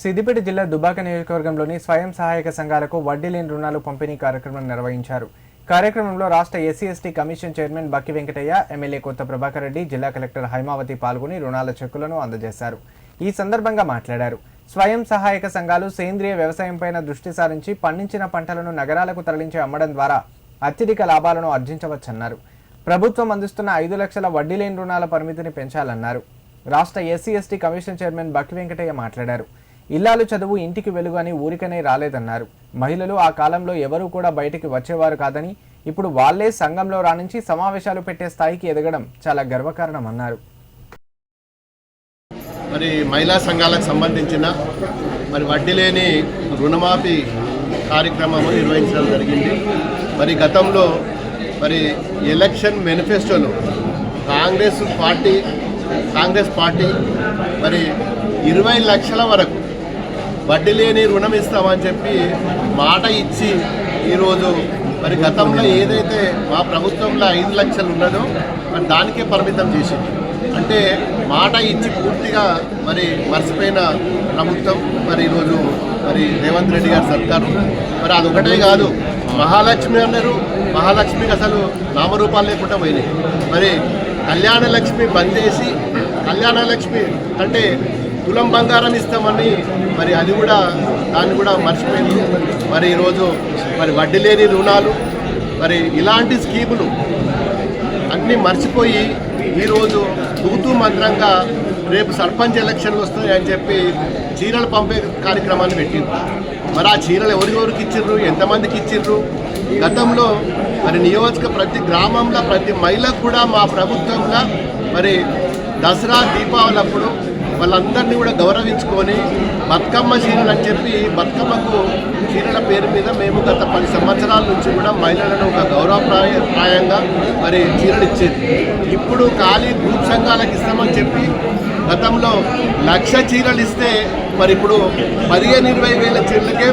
సిద్దిపేట జిల్లా దుబాక నియోజకవర్గంలోని స్వయం సహాయక సంఘాలకు వడ్డీ లేని రుణాలు పంపిణీ కార్యక్రమం నిర్వహించారు. కార్యక్రమంలో రాష్ట్ర SC ST commission chairman Bakki Venkataiah MLA Kotha Prabhakar Reddy జిల్లా కలెక్టర్ హైమావతి పాల్గొని రుణాల చెక్కులను అందజేశారు. ఈ సందర్భంగా మాట్లాడారు. స్వయం సహాయక సంఘాలు సేంద్రియ వ్యవసాయంపైన దృష్టి సారించి పండించిన పంటలను నగరాలకు తరలించి అమ్మడం ద్వారా అత్యధిక లాభాలను ఆర్జించవచ్చన్నారు. ప్రభుత్వం అందిస్తున్న ఐదు లక్షల వడ్డీ లేని రుణాల పరిమితిని పెంచాలన్నారు. రాష్ట్ర SC ST commission chairman Bakki Venkataiah మాట్లాడారు. ఇల్లాలు చదువు ఇంటికి వెలుగు అని ఊరికనే రాలేదన్నారు. మహిళలు ఆ కాలంలో ఎవరూ కూడా బయటికి వచ్చేవారు కాదని ఇప్పుడు వాళ్ళే సంఘంలో రాణించి సమావేశాలు పెట్టే స్థాయికి ఎదగడం చాలా గర్వకారణమన్నారు. మరి మహిళా సంఘాలకు సంబంధించిన మరి వడ్డీ లేని రుణమాఫీ కార్యక్రమము నిర్వహించడం జరిగింది. మరి గతంలో మరి ఎలక్షన్ మేనిఫెస్టోలో కాంగ్రెస్ పార్టీ కాంగ్రెస్ పార్టీ మరి ఇరవై లక్షల వరకు వడ్డీ లేని రుణం ఇస్తామని చెప్పి మాట ఇచ్చి ఈరోజు మరి గతంలో ఏదైతే మా ప్రభుత్వంలో ఐదు లక్షలు ఉన్నదో మరి దానికే పరిమితం చేసింది. అంటే మాట ఇచ్చి పూర్తిగా మరి మర్చిపోయిన ప్రభుత్వం మరి ఈరోజు మరి రేవంత్ రెడ్డి గారి సర్కారు. మరి అదొకటే కాదు మహాలక్ష్మి అన్నారు. మహాలక్ష్మికి అసలు నామరూపాలు లేకుండా పోయినాయి. మరి కళ్యాణ లక్ష్మి బంద్ చేసి కళ్యాణ లక్ష్మి అంటే తులం బంగారం ఇస్తామని మరి అది కూడా దాన్ని కూడా మర్చిపోయింది. మరి ఈరోజు మరి వడ్డీ లేని రుణాలు మరి ఇలాంటి స్కీములు అన్నీ మర్చిపోయి ఈరోజు తూతూ మంత్రంగా రేపు సర్పంచ్ ఎలక్షన్లు వస్తాయి అని చెప్పి చీరలు పంపే కార్యక్రమాన్ని పెట్టిండ్రు. మరి ఆ చీరలు ఎవరికెవరికి ఇచ్చిర్రు ఎంతమందికి ఇచ్చిర్రు? గతంలో మరి నియోజక ప్రతి గ్రామంలో ప్రతి మహిళకు కూడా మా ప్రభుత్వంలో మరి దసరా దీపావళి అప్పుడు వాళ్ళందరినీ కూడా గౌరవించుకొని బతుకమ్మ చీరలు అని చెప్పి బతుకమ్మకు చీరల పేరు మీద మేము గత పది సంవత్సరాల నుంచి కూడా మహిళలను ఒక గౌరవప్రాయ ప్రాయంగా మరి చీరలు ఇచ్చేది. ఇప్పుడు ఖాళీ గ్రూప్ సంఘాలకు ఇస్తామని చెప్పి గతంలో లక్ష చీరలు ఇస్తే మరి ఇప్పుడు పదిహేను ఇరవై వేల చీరలకే